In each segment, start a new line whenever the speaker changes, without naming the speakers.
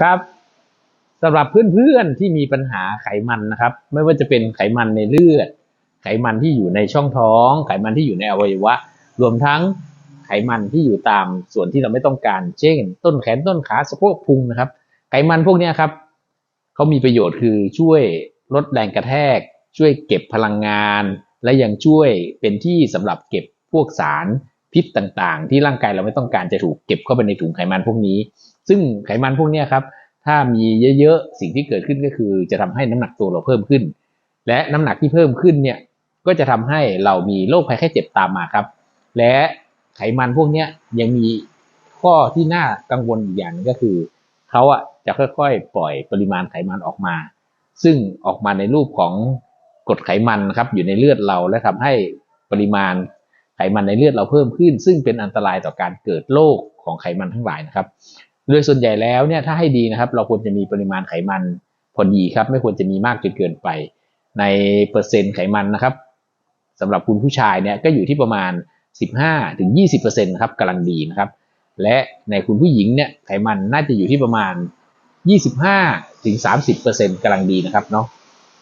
ครับสำหรับเพื่อนๆที่มีปัญหาไขมันนะครับ ไม่ว่าจะเป็นไขมันในเลือด ไขมันที่อยู่ในช่องท้อง ไขมันที่อยู่ในอวัยวะ รวมทั้งไขมันที่อยู่ตามส่วนที่เราไม่ต้องการ เช่น ต้นแขนต้นขาสะโพกพุงนะครับ ไขมันพวกนี้ครับเขามีประโยชน์คือช่วยลดแรงกระแทก ช่วยเก็บพลังงาน และยังช่วยเป็นที่สำหรับเก็บพวกสารพิษต่างๆ ที่ร่างกายเราไม่ต้องการจะถูกเก็บเข้าไปในถุงไขมันพวกนี้ ซึ่งไขมันพวกนี้ครับ ถ้ามีเยอะๆ สิ่งที่เกิดขึ้นก็คือจะทำให้น้ำหนักตัวเราเพิ่มขึ้น และน้ำหนักที่เพิ่มขึ้นเนี่ยก็จะทำให้เรามีโรคภัยไข้เจ็บตามมาครับ และไขมันพวกนี้ยังมีข้อที่น่ากังวลอีกอย่างนึงก็คือเขาอะจะค่อยๆ ปล่อยปริมาณไขมันออกมา ซึ่งออกมาในรูปของกรดไขมันครับอยู่ในเลือดเราและทำให้ปริมาณไขมันในเลือดเราเพิ่มขึ้น ซึ่งเป็นอันตรายต่อการเกิดโรคของไขมันทั้งหลายนะครับ โดยส่วนใหญ่แล้วเนี่ยถ้าให้ดีนะครับ เราควรจะมีปริมาณไขมันพอดีครับ ไม่ควรจะมีมากจนเกินไป ในเปอร์เซ็นต์ไขมันนะครับสำหรับคุณผู้ชายเนี่ยก็อยู่ที่ประมาณ 15-20%นะครับกำลังดีนะครับ และในคุณผู้หญิงเนี่ยไขมันน่าจะอยู่ที่ประมาณ 25-30%กำลังดีนะครับเนาะ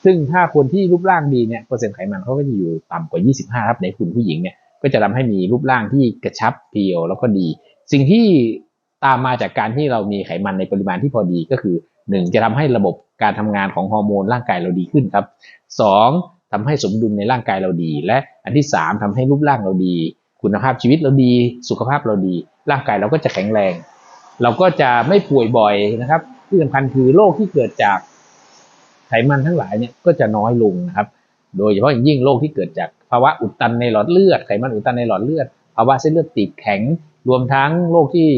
ซึ่งถ้าคนที่รูปร่างดีเนี่ยเปอร์เซ็นต์ไขมันเขาก็จะอยู่ต่ำกว่า 25 ครับในคุณผู้หญิงเนี่ยก็จะทำให้มีรูปร่างที่กระชับเพียวแล้วก็ดี สิ่งที่ ตามมาจากการที่เรามีไขมันในปริมาณที่พอดีก็คือ 1 จะทำให้ระบบการทำงานของฮอร์โมนร่างกายเราดีขึ้นครับ 2ทำให้สมดุลในร่างกายเราดี และอันที่ 3ทำให้รูปร่างเราดี คุณภาพชีวิตเราดี สุขภาพเราดี ร่างกายเราก็จะแข็งแรง เราก็จะไม่ป่วยบ่อยนะครับที่สำคัญคือโรคที่เกิดจากไขมันทั้งหลายเนี่ยก็จะน้อยลงนะครับ โดยเฉพาะอย่างยิ่งโรคที่เกิดจากภาวะอุดตันในหลอดเลือดไขมันอุดตันในหลอดเลือดภาวะเส้นเลือดตีบแข็งรวมทั้งโรคที่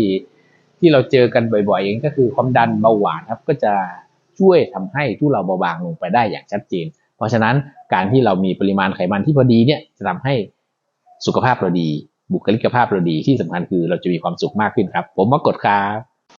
ที่เราเจอกันบ่อยๆเองก็คือความดันเบาหวานครับก็จะช่วยทำให้ทุเราเบาบางลงไปได้อย่างชัดเจน เพราะฉะนั้นการที่เรามีปริมาณไขมันที่พอดีเนี่ยจะทำให้สุขภาพเราดี บุคลิกภาพเราดีที่สำคัญคือเราจะมีความสุขมากขึ้นครับ ผมมากดครับ